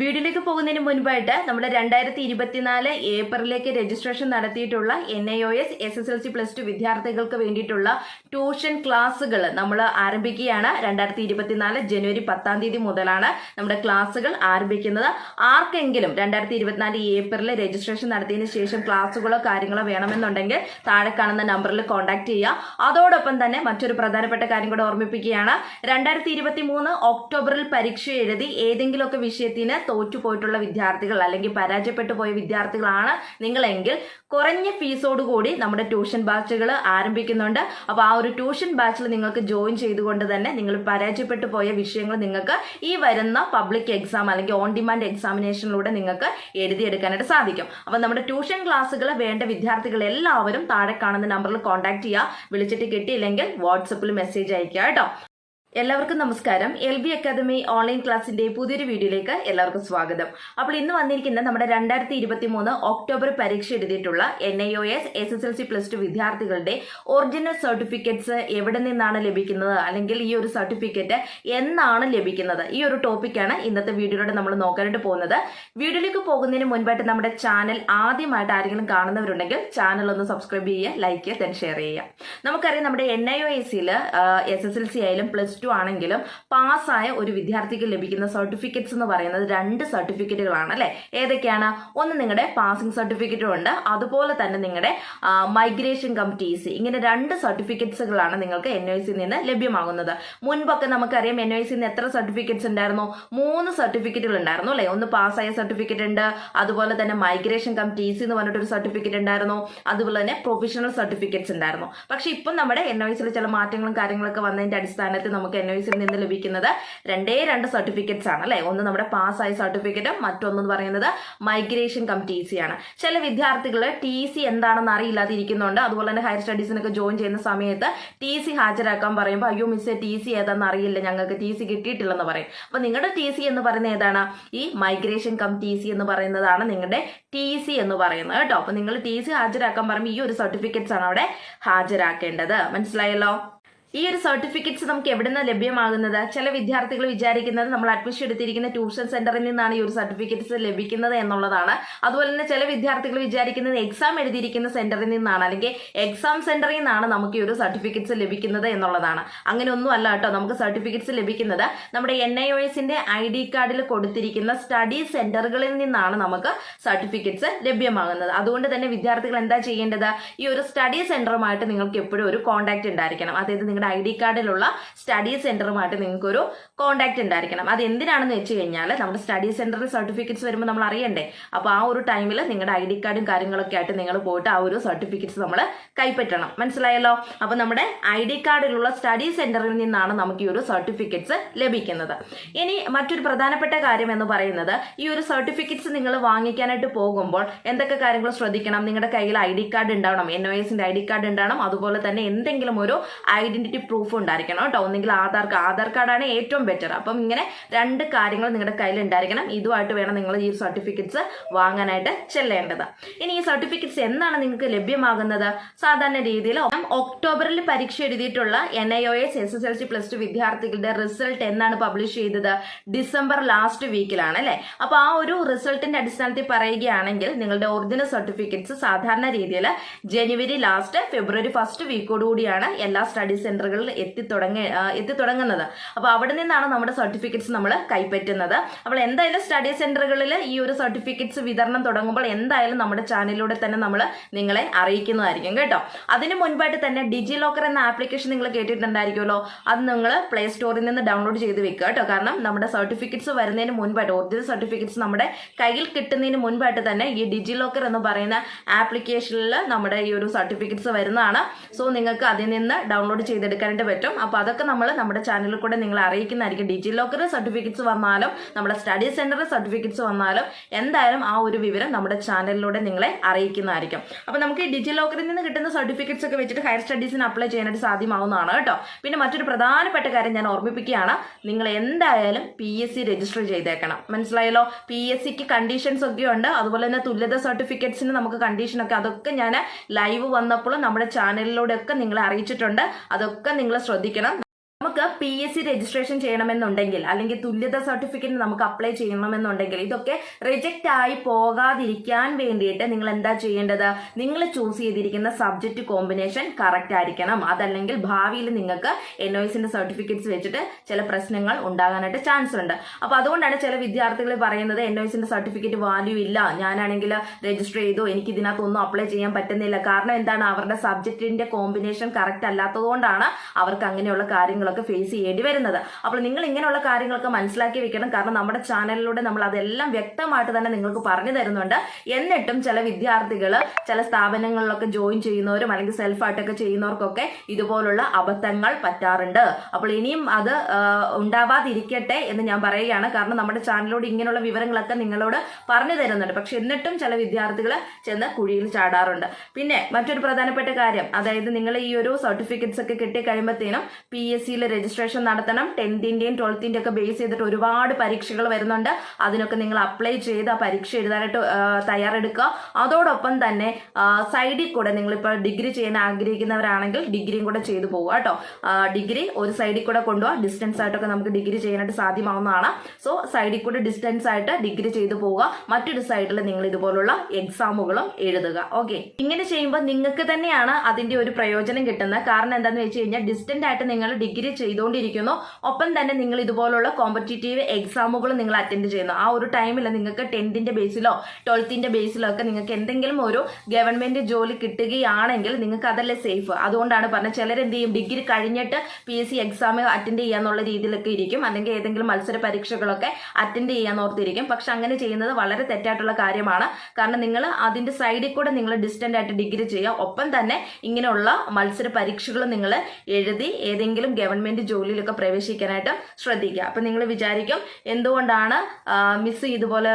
വീഡിയോയിലേക്ക് പോകുന്നതിന് മുൻപായിട്ട് നമ്മൾ രണ്ടായിരത്തി ഇരുപത്തിനാല് ഏപ്രിലേക്ക് രജിസ്ട്രേഷൻ നടത്തിയിട്ടുള്ള N I O S S S L C plus two വിദ്യാർത്ഥികൾക്ക് വേണ്ടിയിട്ടുള്ള ട്യൂഷൻ ക്ലാസ്സുകൾ നമ്മൾ ആരംഭിക്കുകയാണ്. രണ്ടായിരത്തി ഇരുപത്തിനാല് ജനുവരി പത്താം തീയതി മുതലാണ് നമ്മുടെ ക്ലാസ്സുകൾ ആരംഭിക്കുന്നത്. ആർക്കെങ്കിലും രണ്ടായിരത്തി ഇരുപത്തിനാല് ഏപ്രിലിൽ രജിസ്ട്രേഷൻ നടത്തിയതിനു ശേഷം ക്ലാസ്സുകളോ കാര്യങ്ങളോ വേണമെന്നുണ്ടെങ്കിൽ താഴെ കാണുന്ന നമ്പറിൽ കോൺടാക്ട് ചെയ്യുക. അതോടൊപ്പം തന്നെ മറ്റൊരു പ്രധാനപ്പെട്ട കാര്യം കൂടെ ഓർമ്മിപ്പിക്കുകയാണ്. രണ്ടായിരത്തി ഇരുപത്തി മൂന്ന് ഒക്ടോബറിൽ പരീക്ഷ എഴുതി ഏതെങ്കിലുമൊക്കെ വിഷയത്തിന് തോറ്റുപോയിട്ടുള്ള വിദ്യാർത്ഥികൾ അല്ലെങ്കിൽ പരാജയപ്പെട്ടു പോയ വിദ്യാർത്ഥികളാണ് നിങ്ങളെങ്കിൽ. കുറഞ്ഞ ഫീസോടുകൂടി നമ്മുടെ ട്യൂഷൻ ബാച്ചുകൾ ആരംഭിക്കുന്നുണ്ട്. അപ്പോൾ ആ ഒരു ട്യൂഷൻ ബാച്ചിൽ നിങ്ങൾക്ക് ജോയിൻ ചെയ്തുകൊണ്ട് തന്നെ നിങ്ങൾ പരാജയപ്പെട്ടു പോയ വിഷയങ്ങൾ നിങ്ങൾക്ക് ഈ വരുന്ന പബ്ലിക് എക്സാം അല്ലെങ്കിൽ ഓൺ ഡിമാൻഡ് എക്സാമിനേഷനിലൂടെ നിങ്ങൾക്ക് എഴുതിയെടുക്കാനായിട്ട് സാധിക്കും. അപ്പോൾ നമ്മുടെ ട്യൂഷൻ ക്ലാസ്സുകൾ വേണ്ട വിദ്യാർത്ഥികൾ എല്ലാവരും താഴെ കാണുന്ന നമ്പറിൽ കോൺടാക്ട് ചെയ്യുക. വിളിച്ചിട്ട് കിട്ടിയില്ലെങ്കിൽ വാട്സപ്പിൽ മെസ്സേജ് അയക്കുക കേട്ടോ. എല്ലാവർക്കും നമസ്കാരം. എൽ ബി അക്കാദമി ഓൺലൈൻ ക്ലാസിന്റെ പുതിയൊരു വീഡിയോയിലേക്ക് എല്ലാവർക്കും സ്വാഗതം. അപ്പോൾ ഇന്ന് വന്നിരിക്കുന്ന നമ്മുടെ രണ്ടായിരത്തി ഇരുപത്തി മൂന്ന് ഒക്ടോബർ പരീക്ഷ എഴുതിയിട്ടുള്ള N I O S S S L C plus two വിദ്യാർത്ഥികളുടെ ഒറിജിനൽ സർട്ടിഫിക്കറ്റ്സ് എവിടെ നിന്നാണ് ലഭിക്കുന്നത്? അല്ലെങ്കിൽ ഈ ഒരു സർട്ടിഫിക്കറ്റ് എന്നാണ് ലഭിക്കുന്നത്? ഈ ഒരു ടോപ്പിക്കാണ് ഇന്നത്തെ വീഡിയോയിലൂടെ നമ്മൾ നോക്കാനായിട്ട് പോകുന്നത്. വീഡിയോയിലേക്ക് പോകുന്നതിന് മുൻപായിട്ട് നമ്മുടെ ചാനൽ ആദ്യമായിട്ട് ആരെങ്കിലും കാണുന്നവരുണ്ടെങ്കിൽ ചാനൽ ഒന്ന് സബ്സ്ക്രൈബ് ചെയ്യുക ലൈക്ക് ചെയ്യുക then ഷെയർ ചെയ്യുക. നമുക്കറിയാം നമ്മുടെ N I O S S L C ആയാലും പ്ലസ് ടു ആണെങ്കിലും പാസ്സായ ഒരു വിദ്യാർത്ഥിക്ക് ലഭിക്കുന്ന സർട്ടിഫിക്കറ്റ്സ് എന്ന് പറയുന്നത് രണ്ട് സർട്ടിഫിക്കറ്റുകളാണ് അല്ലെ? ഏതൊക്കെയാണ്? ഒന്ന് നിങ്ങളുടെ പാസിംഗ് സർട്ടിഫിക്കറ്റും ഉണ്ട് അതുപോലെ തന്നെ നിങ്ങളുടെ മൈഗ്രേഷൻ കം ടി സി ഇങ്ങനെ രണ്ട് സർട്ടിഫിക്കറ്റ്സുകളാണ് നിങ്ങൾക്ക് എൻ സിയിൽ നിന്ന് ലഭ്യമാകുന്നത്. മുൻപൊക്കെ നമുക്കറിയാം എൻ ഒ സിയിൽ നിന്ന് എത്ര സർട്ടിഫിക്കറ്റ്സ് ഉണ്ടായിരുന്നു? മൂന്ന് സർട്ടിഫിക്കറ്റുകൾ ഉണ്ടായിരുന്നു അല്ലെ? ഒന്ന് പാസ്സായ സർട്ടിഫിക്കറ്റ് ഉണ്ട് അതുപോലെ തന്നെ മൈഗ്രേഷൻ കം ടി സി എന്ന് പറഞ്ഞിട്ടൊരു സർട്ടിഫിക്കറ്റ് ഉണ്ടായിരുന്നു അതുപോലെ തന്നെ പ്രൊഫഷണൽ സർട്ടിഫിക്കറ്റ്സ് ഉണ്ടായിരുന്നു. പക്ഷെ ഇപ്പം നമ്മുടെ എൻ ഒ സിയിൽ ചില മാറ്റങ്ങളും കാര്യങ്ങളൊക്കെ വന്നതിന്റെ അടിസ്ഥാനത്തിൽ നമുക്ക് എൻ ഒ സിയിൽ നിന്ന് ലഭിക്കുന്നത് രണ്ടേ രണ്ട് സർട്ടിഫിക്കറ്റ്സ് ആണ് അല്ലെ? ഒന്ന് നമ്മുടെ പാസ്സായ സർട്ടിഫിക്കറ്റും മറ്റൊന്ന് പറയുന്നത് മൈഗ്രേഷൻ കം ടി സി ആണ്. ചില വിദ്യാർത്ഥികൾ ടി സി എന്താണെന്ന് അറിയില്ലാതെ ഇരിക്കുന്നുണ്ട് അതുപോലെ തന്നെ ഹയർ സ്റ്റഡീസിനൊക്കെ ജോയിൻ ചെയ്യുന്ന സമയത്ത് ടി സി ഹാജരാക്കാൻ പറയുമ്പോൾ അയ്യോ മിസ് ടി സി ഏതാണെന്ന് അറിയില്ല ഞങ്ങൾക്ക് ടി സി കിട്ടിയിട്ടില്ലെന്ന് പറയും. അപ്പൊ നിങ്ങളുടെ ടി സി എന്ന് പറയുന്നത് ഏതാണ്? ഈ മൈഗ്രേഷൻ കം ടി സി എന്ന് പറയുന്നതാണ് നിങ്ങളുടെ ടി സി എന്ന് പറയുന്നത് കേട്ടോ. അപ്പൊ നിങ്ങൾ ടി സി ഹാജരാക്കാൻ പറയുമ്പോൾ ഈ ഒരു സർട്ടിഫിക്കറ്റ്സ് ആണ് അവിടെ ഹാജരാക്കേണ്ടത്. മനസ്സിലായല്ലോ? ഈ ഒരു സർട്ടിഫിക്കറ്റ്സ് നമുക്ക് എവിടെ നിന്ന് ലഭ്യമാകുന്നത്? ചില വിദ്യാർത്ഥികൾ വിചാരിക്കുന്നത് നമ്മൾ അഡ്മിഷൻ എടുത്തിരിക്കുന്ന ട്യൂഷൻ സെന്ററിൽ നിന്നാണ് ഈ ഒരു സർട്ടിഫിക്കറ്റ്സ് ലഭിക്കുന്നത് എന്നുള്ളതാണ്. അതുപോലെ തന്നെ ചില വിദ്യാർത്ഥികൾ വിചാരിക്കുന്നത് എക്സാം എഴുതിയിരിക്കുന്ന സെന്ററിൽ നിന്നാണ് അല്ലെങ്കിൽ എക്സാം സെന്ററിൽ നിന്നാണ് നമുക്ക് ഈ ഒരു സർട്ടിഫിക്കറ്റ്സ് ലഭിക്കുന്നത് എന്നുള്ളതാണ്. അങ്ങനെ ഒന്നും അല്ല കേട്ടോ നമുക്ക് സർട്ടിഫിക്കറ്റ്സ് ലഭിക്കുന്നത്. നമ്മുടെ എൻ ഐ ഒ എസിന്റെ ഐ ഡി കാർഡിൽ കൊടുത്തിരിക്കുന്ന സ്റ്റഡി സെന്ററുകളിൽ നിന്നാണ് നമുക്ക് സർട്ടിഫിക്കറ്റ്സ് ലഭ്യമാകുന്നത്. അതുകൊണ്ട് തന്നെ വിദ്യാർത്ഥികൾ എന്താ ചെയ്യേണ്ടത്? ഈ ഒരു സ്റ്റഡി സെന്ററുമായിട്ട് നിങ്ങൾക്ക് എപ്പോഴും ഒരു കോൺടാക്ട് ഉണ്ടായിരിക്കണം. അതായത് നിങ്ങളുടെ ഐ ഡി കാർഡിലുള്ള സ്റ്റഡി സെന്ററുമായിട്ട് നിങ്ങൾക്ക് ഒരു കോൺടാക്ട് ഉണ്ടായിരിക്കണം. അത് എന്തിനാണെന്ന് വെച്ച് കഴിഞ്ഞാൽ നമ്മുടെ സ്റ്റഡി സെന്ററിൽ സർട്ടിഫിക്കറ്റ്സ് വരുമ്പോൾ നമ്മൾ അറിയണ്ടേ? അപ്പോൾ ആ ഒരു ടൈമിൽ നിങ്ങളുടെ ഐ ഡി കാർഡും കാര്യങ്ങളൊക്കെ ആയിട്ട് നിങ്ങൾ പോയിട്ട് ആ ഒരു സർട്ടിഫിക്കറ്റ്സ് നമ്മൾ കൈപ്പറ്റണം. മനസ്സിലായല്ലോ? അപ്പോൾ നമ്മുടെ ഐ ഡി കാർഡിലുള്ള സ്റ്റഡി സെന്ററിൽ നിന്നാണ് നമുക്ക് ഈ ഒരു സർട്ടിഫിക്കറ്റ്സ് ലഭിക്കുന്നത്. ഇനി മറ്റൊരു പ്രധാനപ്പെട്ട കാര്യം എന്ന് പറയുന്നത് ഈ ഒരു സർട്ടിഫിക്കറ്റ്സ് നിങ്ങൾ വാങ്ങിക്കാനായിട്ട് പോകുമ്പോൾ എന്തൊക്കെ കാര്യങ്ങൾ ശ്രദ്ധിക്കണം? നിങ്ങളുടെ കയ്യിൽ ഐ ഡി കാർഡ് ഉണ്ടാവണം. എൻ ഒ എസിന്റെ ഐ ഡി കാർഡ് ഉണ്ടാവണം. അതുപോലെ തന്നെ എന്തെങ്കിലും ഒരു ഐഡന്റിറ്റി പ്രൂഫ് ഉണ്ടായിരിക്കണം കേട്ടോ. ഒന്നെങ്കിൽ ആധാർ കാർഡ് ആധാർ കാർഡാണ് ഏറ്റവും ബെറ്റർ അപ്പം ഇങ്ങനെ രണ്ട് കാര്യങ്ങൾ നിങ്ങളുടെ കയ്യിൽ ഉണ്ടായിരിക്കണം. ഇതുമായിട്ട് വേണം നിങ്ങൾ ഈ സർട്ടിഫിക്കറ്റ്സ് വാങ്ങാനായിട്ട് ചെല്ലേണ്ടത്. ഇനി ഈ സർട്ടിഫിക്കറ്റ്സ് എന്നാണ് നിങ്ങൾക്ക് ലഭ്യമാകുന്നത്? സാധാരണ രീതിയിൽ ഒക്ടോബറിൽ പരീക്ഷ എഴുതിയിട്ടുള്ള N I O S S S L C plus two വിദ്യാർത്ഥികളുടെ റിസൾട്ട് എന്നാണ് പബ്ലിഷ് ചെയ്തത്? ഡിസംബർ ലാസ്റ്റ് വീക്കിലാണ് അല്ലെ? അപ്പൊ ആ ഒരു റിസൾട്ടിന്റെ അടിസ്ഥാനത്തിൽ പറയുകയാണെങ്കിൽ നിങ്ങളുടെ ഒറിജിനൽ സർട്ടിഫിക്കറ്റ്സ് സാധാരണ രീതിയിൽ ജനുവരി ലാസ്റ്റ് ഫെബ്രുവരി ഫസ്റ്റ് വീക്കോടുകൂടിയാണ് എല്ലാ സ്റ്റഡി സെന്ററുകളിൽ എത്തിത്തുടങ്ങി എത്തിത്തുടങ്ങുന്നത് അപ്പോൾ അവിടെ നിന്നാണ് നമ്മുടെ സർട്ടിഫിക്കറ്റ്സ് നമ്മൾ കൈപ്പറ്റുന്നത്. അപ്പോൾ എന്തായാലും സ്റ്റഡി സെന്ററുകളിൽ ഈ ഒരു സർട്ടിഫിക്കറ്റ്സ് വിതരണം തുടങ്ങുമ്പോൾ എന്തായാലും നമ്മുടെ ചാനലിലൂടെ തന്നെ നമ്മൾ നിങ്ങളെ അറിയിക്കുന്നതായിരിക്കും കേട്ടോ. അതിന് മുൻപായിട്ട് തന്നെ ഡിജി ലോക്കർ എന്ന ആപ്ലിക്കേഷൻ നിങ്ങൾ കേട്ടിട്ടുണ്ടായിരിക്കുമല്ലോ. അത് നിങ്ങൾ പ്ലേ സ്റ്റോറിൽ നിന്ന് ഡൗൺലോഡ് ചെയ്ത് വെക്കുക കേട്ടോ. കാരണം നമ്മുടെ സർട്ടിഫിക്കറ്റ്സ് വരുന്നതിന് മുൻപായിട്ട് ഒറിജിനൽ സർട്ടിഫിക്കറ്റ്സ് നമ്മുടെ കയ്യിൽ കിട്ടുന്നതിന് മുൻപായിട്ട് തന്നെ ഈ ഡിജി ലോക്കർ എന്ന് പറയുന്ന ആപ്ലിക്കേഷനിൽ നമ്മുടെ ഈ ഒരു സർട്ടിഫിക്കറ്റ്സ് വരുന്നതാണ്. സോ നിങ്ങൾക്ക് അതിൽ നിന്ന് ഡൗൺലോഡ് ചെയ്തെടുക്കാനായിട്ട് പറ്റും. അപ്പോൾ അതൊക്കെ നമ്മൾ നമ്മുടെ ചാനലിൽ കൂടെ നിങ്ങൾ അറിയിക്കുന്നതായിരിക്കും. ഡിജി ലോക്കർ സർട്ടിഫിക്കറ്റ്സ് വന്നാലും നമ്മുടെ സ്റ്റഡി സെന്റർ സർട്ടിഫിക്കറ്റ്സ് വന്നാലും എന്തായാലും ആ ഒരു വിവരം നമ്മുടെ ചാനലിലൂടെ നിങ്ങളെ അറിയിക്കുന്നതായിരിക്കും. അപ്പോൾ നമുക്ക് ഡിജി ലോക്കറിൽ നിന്ന് കിട്ടുന്ന സർട്ടിഫിക്കറ്റ്സ് ഒക്കെ വെച്ചിട്ട് ഹയർ സ്റ്റഡീസിന് അപ്ലൈ ചെയ്യാനായിട്ട് സാധ്യമാവുന്നതാണ് കേട്ടോ. പിന്നെ മറ്റൊരു പ്രധാനപ്പെട്ട കാര്യം ഞാൻ ഓർമ്മിപ്പിക്കുകയാണ്. നിങ്ങൾ എന്തായാലും പി എസ് സി രജിസ്റ്റർ ചെയ്തേക്കണം. മനസ്സിലായല്ലോ? പി എസ് സിക്ക് കണ്ടീഷൻസ് ഒക്കെ ഉണ്ട്. അതുപോലെ തന്നെ തുല്യത സർട്ടിഫിക്കറ്റ്സിന് നമുക്ക് കണ്ടീഷനൊക്കെ അതൊക്കെ ഞാൻ ലൈവ് വന്നപ്പോൾ നമ്മുടെ ചാനലിലൂടെ ഒക്കെ നിങ്ങളെ അറിയിച്ചിട്ടുണ്ട്. അതൊക്കെ നിങ്ങൾ ശ്രദ്ധിക്കണം. നമുക്ക് പി എസ് സി രജിസ്ട്രേഷൻ ചെയ്യണമെന്നുണ്ടെങ്കിൽ അല്ലെങ്കിൽ തുല്യത സർട്ടിഫിക്കറ്റ് നമുക്ക് അപ്ലൈ ചെയ്യണമെന്നുണ്ടെങ്കിൽ ഇതൊക്കെ റിജക്റ്റ് ആയി പോകാതിരിക്കാൻ വേണ്ടിയിട്ട് നിങ്ങൾ എന്താ ചെയ്യേണ്ടത്? നിങ്ങൾ ചൂസ് ചെയ്തിരിക്കുന്ന സബ്ജക്റ്റ് കോമ്പിനേഷൻ കറക്റ്റ് ആയിരിക്കണം. അതല്ലെങ്കിൽ ഭാവിയിൽ നിങ്ങൾക്ക് എൻ ഒ എസിന്റെ സർട്ടിഫിക്കറ്റ്സ് വെച്ചിട്ട് ചില പ്രശ്നങ്ങൾ ഉണ്ടാകാനായിട്ട് ചാൻസ് ഉണ്ട്. അപ്പൊ അതുകൊണ്ടാണ് ചില വിദ്യാർത്ഥികൾ പറയുന്നത് എൻ ഒ എസിന്റെ സർട്ടിഫിക്കറ്റ് വാല്യൂ ഇല്ല. ഞാനാണെങ്കിൽ രജിസ്റ്റർ ചെയ്തു. എനിക്ക് ഇതിനകത്തൊന്നും അപ്ലൈ ചെയ്യാൻ പറ്റുന്നില്ല. കാരണം എന്താണ്? അവരുടെ സബ്ജക്റ്റിന്റെ കോമ്പിനേഷൻ കറക്റ്റ് അല്ലാത്തതുകൊണ്ടാണ് അവർക്ക് അങ്ങനെയുള്ള കാര്യങ്ങളൊക്കെ ഫേസ് ചെയ്യേണ്ടി വരുന്നത്. അപ്പോൾ നിങ്ങൾ ഇങ്ങനെയുള്ള കാര്യങ്ങളൊക്കെ മനസ്സിലാക്കി വെക്കണം. കാരണം നമ്മുടെ ചാനലിലൂടെ നമ്മൾ അതെല്ലാം വ്യക്തമായിട്ട് തന്നെ നിങ്ങൾക്ക് പറഞ്ഞു തരുന്നുണ്ട്. എന്നിട്ടും ചില വിദ്യാർത്ഥികൾ ചില സ്ഥാപനങ്ങളിലൊക്കെ ജോയിൻ ചെയ്യുന്നവരും അല്ലെങ്കിൽ സെൽഫായിട്ടൊക്കെ ചെയ്യുന്നവർക്കൊക്കെ ഇതുപോലുള്ള അബദ്ധങ്ങൾ പറ്റാറുണ്ട്. അപ്പോൾ ഇനിയും അത് ഉണ്ടാവാതിരിക്കട്ടെ എന്ന് ഞാൻ പറയുകയാണ്. കാരണം നമ്മുടെ ചാനലിലൂടെ ഇങ്ങനെയുള്ള വിവരങ്ങളൊക്കെ നിങ്ങളോട് പറഞ്ഞു തരുന്നുണ്ട്. പക്ഷെ എന്നിട്ടും ചില വിദ്യാർത്ഥികൾ ചെന്ന് കുഴിയിൽ ചാടാറുണ്ട്. പിന്നെ മറ്റൊരു പ്രധാനപ്പെട്ട കാര്യം. അതായത് നിങ്ങൾ ഈ ഒരു സർട്ടിഫിക്കറ്റ്സ് ഒക്കെ കിട്ടിക്കഴിയുമ്പോഴത്തേനും പി എസ് സിയിൽ രജിസ്ട്രേഷൻ നടത്തണം. ടെൻത്തിന്റെയും ട്വൽത്തിന്റെയും ഒക്കെ ബേസ് ചെയ്തിട്ട് ഒരുപാട് പരീക്ഷകൾ വരുന്നുണ്ട്. അതിനൊക്കെ നിങ്ങൾ അപ്ലൈ ചെയ്ത് ആ പരീക്ഷ എഴുതാനായിട്ട് തയ്യാറെടുക്കുക. അതോടൊപ്പം തന്നെ സൈഡിൽ കൂടെ നിങ്ങളിപ്പോൾ ഡിഗ്രി ചെയ്യാൻ ആഗ്രഹിക്കുന്നവരാണെങ്കിൽ ഡിഗ്രിയും കൂടെ ചെയ്തു പോകുക കേട്ടോ. ഡിഗ്രി ഒരു സൈഡിൽ കൂടെ കൊണ്ടുപോകാം ഡിസ്റ്റൻസ് ആയിട്ടൊക്കെ നമുക്ക് ഡിഗ്രി ചെയ്യാനായിട്ട് സാധ്യമാവുന്നതാണ്. സോ സൈഡിൽ കൂടെ ഡിസ്റ്റൻസ് ആയിട്ട് ഡിഗ്രി ചെയ്തു പോവുക. മറ്റൊരു സൈഡിൽ നിങ്ങൾ ഇതുപോലുള്ള എക്സാമുകളും എഴുതുക. ഓക്കെ ഇങ്ങനെ ചെയ്യുമ്പോൾ നിങ്ങൾക്ക് തന്നെയാണ് അതിന്റെ ഒരു പ്രയോജനം കിട്ടുന്നത്. കാരണം എന്താണെന്ന് വെച്ച് കഴിഞ്ഞാൽ ഡിസ്റ്റന്റ് ആയിട്ട് നിങ്ങൾ ഡിഗ്രി ചെയ്തുകൊണ്ടിരിക്കുന്നു. ഒപ്പം തന്നെ നിങ്ങൾ ഇതുപോലുള്ള കോമ്പറ്റേറ്റീവ് എക്സാമുകൾ നിങ്ങൾ അറ്റൻഡ് ചെയ്യുന്നു. ആ ഒരു ടൈമിൽ നിങ്ങൾക്ക് ടെൻത്തിന്റെ ബേസിലോ ട്വൽത്തിന്റെ ബേസിലോ ഒക്കെ നിങ്ങൾക്ക് എന്തെങ്കിലും ഒരു ഗവൺമെന്റ് ജോലി കിട്ടുകയാണെങ്കിൽ നിങ്ങൾക്ക് അതല്ലേ സേഫ് അതുകൊണ്ടാണ് പറഞ്ഞത് ചിലരെന്ത് ചെയ്യും ഡിഗ്രി കഴിഞ്ഞിട്ട് P S C exam attend ചെയ്യാന്നുള്ള രീതിയിലൊക്കെ ഇരിക്കും. അല്ലെങ്കിൽ ഏതെങ്കിലും മത്സര പരീക്ഷകളൊക്കെ അറ്റൻഡ് ചെയ്യാൻ ഓർത്തിരിക്കും. പക്ഷെ അങ്ങനെ ചെയ്യുന്നത് വളരെ തെറ്റായിട്ടുള്ള കാര്യമാണ്. കാരണം നിങ്ങൾ അതിന്റെ സൈഡിൽ കൂടെ നിങ്ങൾ ഡിസ്റ്റന്റ് ആയിട്ട് ഡിഗ്രി ചെയ്യുക. ഒപ്പം തന്നെ ഇങ്ങനെയുള്ള മത്സര പരീക്ഷകൾ നിങ്ങൾ എഴുതി ഏതെങ്കിലും ഗവൺമെന്റ് ജോലിയിലൊക്കെ പ്രവേശിക്കാനായിട്ട് ശ്രദ്ധിക്കുക. അപ്പൊ നിങ്ങൾ വിചാരിക്കും എന്തുകൊണ്ടാണ് മിസ് ഇതുപോലെ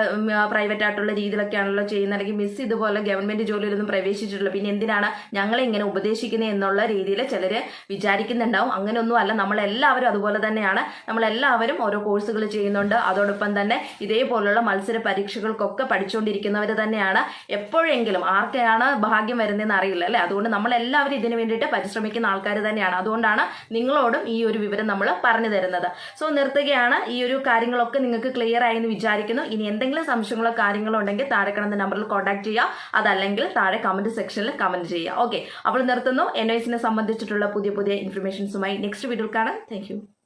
പ്രൈവറ്റ് ആയിട്ടുള്ള രീതിയിലൊക്കെയാണല്ലോ ചെയ്യുന്നത് അല്ലെങ്കിൽ മിസ് ഇതുപോലെ ഗവൺമെന്റ് ജോലിയിലൊന്നും പ്രവേശിച്ചിട്ടില്ല. പിന്നെ എന്തിനാണ് ഞങ്ങളെ ഇങ്ങനെ ഉപദേശിക്കുന്നത് എന്നുള്ള രീതിയിൽ ചിലർ വിചാരിക്കുന്നുണ്ടാവും. അങ്ങനെയൊന്നും അല്ല നമ്മളെല്ലാവരും അതുപോലെ തന്നെയാണ്. നമ്മളെല്ലാവരും ഓരോ കോഴ്സുകൾ ചെയ്യുന്നുണ്ട്. അതോടൊപ്പം തന്നെ ഇതേപോലുള്ള മത്സര പരീക്ഷകൾക്കൊക്കെ പഠിച്ചുകൊണ്ടിരിക്കുന്നവർ തന്നെയാണ്. എപ്പോഴെങ്കിലും ആർക്കെയാണ് ഭാഗ്യം വരുന്നതെന്ന് അറിയില്ല അല്ലെ? അതുകൊണ്ട് നമ്മളെല്ലാവരും ഇതിനു വേണ്ടിയിട്ട് പരിശ്രമിക്കുന്ന ആൾക്കാർ തന്നെയാണ്. അതുകൊണ്ടാണ് നിങ്ങളോടും ഈ ഒരു വിവരം നമ്മൾ പറഞ്ഞു തരുന്നത്. സോ നിർത്തുകയാണ്. ഈ ഒരു കാര്യങ്ങളൊക്കെ നിങ്ങൾക്ക് ക്ലിയർ ആയി എന്ന് വിചാരിക്കുന്നു. ഇനി എന്തെങ്കിലും സംശയങ്ങളോ കാര്യങ്ങളോ ഉണ്ടെങ്കിൽ താഴെ കിടന്ന നമ്പറിൽ കോൺടാക്ട് ചെയ്യുക. അതല്ലെങ്കിൽ താഴെ കമന്റ് സെക്ഷനിൽ കമന്റ് ചെയ്യുക. ഓക്കെ അപ്പോൾ നിർത്തുന്നു. എൻ ഐസിനെ സംബന്ധിച്ചിട്ടുള്ള പുതിയ പുതിയ ഇൻഫർമേഷൻസുമായി നെക്സ്റ്റ് വീഡിയോയിൽ കാണാം. താങ്ക്